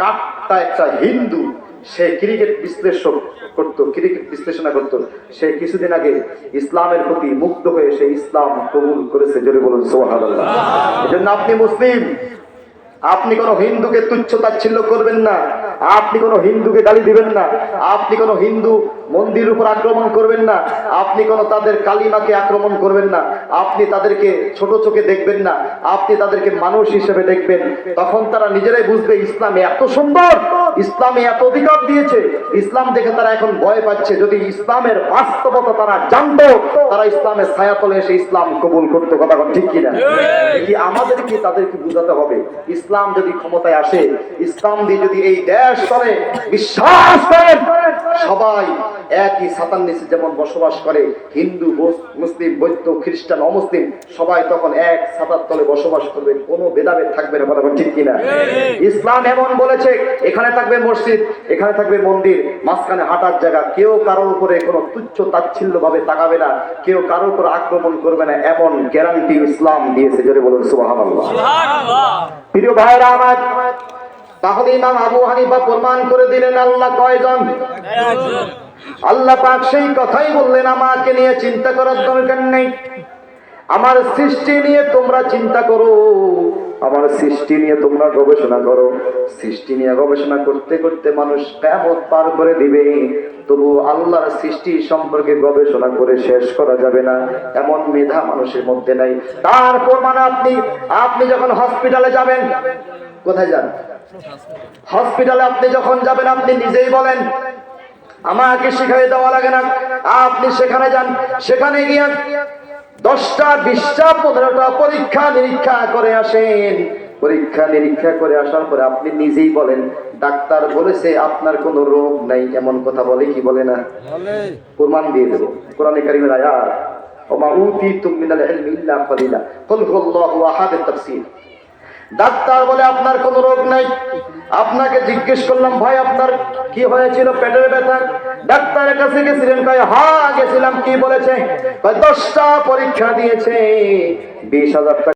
কাঠটা একটা হিন্দু, সে ক্রিকেট বিশ্লেষক করতো, ক্রিকেট বিশ্লেষণা করতো। সে কিছুদিন আগে ইসলামের প্রতি মুগ্ধ হয়ে সে ইসলাম কবুল করেছে। জোরে বলুন সোহাদ এজন্য আপনি মুসলিম আপনি কোন হিন্দুকে তুচ্ছ তাচ্ছিল্য করবেন না। আপনি কোন হিন্দুকে গালি দিবেন না। আপনি কোন হিন্দু মন্দির উপর আক্রমণ করবেন না। আপনি কোন তাদের কালিমাকে আক্রমণ করবেন না। আপনি তাদেরকে ছোট চোখে দেখবেন না। আপনি তাদেরকে মানুষ হিসেবে দেখবেন। তখন তারা নিজেরাই বুঝবে, ইসলাম এত সুন্দর, ইসলামে এত অধিকার দিয়েছে। ইসলাম দেখে তারা এখন ভয় পাচ্ছে। যদি ইসলামের বাস্তবতা তারা জানতো তারা ইসলামের ছায়াতলে এসে ইসলাম কবুল করতো কথা ঠিক কিনা? কি আমাদের কি তাদেরকে বুঝাতে হবে? ইসলাম যদি ক্ষমতায় আসে ইসলাম দিয়ে যদি এই দেশ চলে বিশ্বাস করেন সবাই একই সাতান নিচে যেমন বসবাস করে হিন্দু মুসলিম বৌদ্ধ খ্রিস্টান অমুসলিম সবাই তখন এক সাতার তলে বসবাস করবে কোনো ভেদাভেদ থাকবে না কথা ঠিক কিনা? ইসলাম এমন বলেছে এখানে থাকবে মসজিদ এখানে থাকবে মন্দির মাঝখানে হাঁটার জায়গা কেউ কারোর উপরে কোনো তুচ্ছ তাচ্ছিল্য ভাবে তাকাবে না কেউ কারোর উপর আক্রমণ করবে না এমন গ্যারান্টি ইসলাম দিয়েছে জোরে বলুন সুবহানাল্লাহ। প্রিয় ভাইরা আমার তাহলে ইমাম আবু হানিফা প্রমাণ করে দিলেন আল্লাহ কয়জন? আল্লাহ পাক সেই কথাই বললেন আমাকে নিয়ে চিন্তা করার দরকার নেই। আমার সৃষ্টি নিয়ে তোমরা চিন্তা করো। আমার সৃষ্টি নিয়ে তোমরা গবেষণা করো। সৃষ্টি নিয়ে গবেষণা করতে করতে মানুষ কেমন পার করে দিবে? তবু আল্লাহর সৃষ্টি সম্পর্কে গবেষণা করে শেষ করা যাবে না। এমন মেধা মানুষের মধ্যে নাই। তারপর মানে আপনি আপনি যখন হসপিটালে যাবেন, কোথায় যান? হসপিটালে আপনি যখন যাবেন, আপনি নিজেই বলেন, আমাকে শিখাই দেওয়া লাগে না। আপনি সেখানে যান। সেখানে গিয়ে দশটা বিশটা পনেরোটা পরীক্ষা নিরীক্ষা করে আসেন। পরীক্ষা নিরীক্ষা করে আসার পরে আপনি নিজেই বলেন ডাক্তার বলেছে আপনার কোনো রোগ নাই। এমন কথা বলে কি বলে না? প্রমাণ দিয়ে দেবো। কোরআনে কারিমের আয়াত ওমা উতিতুম মিনাল ইলমি ইল্লা কলিলা। কুল হুয়াল্লাহু আহাদ তাফসীর। ডাক্তার বলে আপনার কোনো রোগ নাই। আপনাকে জিজ্ঞেস করলাম, ভাই, আপনার কি হয়েছিল? পেটের ব্যথা? ডাক্তারের কাছে গেছিলেন ভাই হা, গেছিলাম। কি বলেছে? দশটা পরীক্ষা দিয়েছে। বিশ হাজার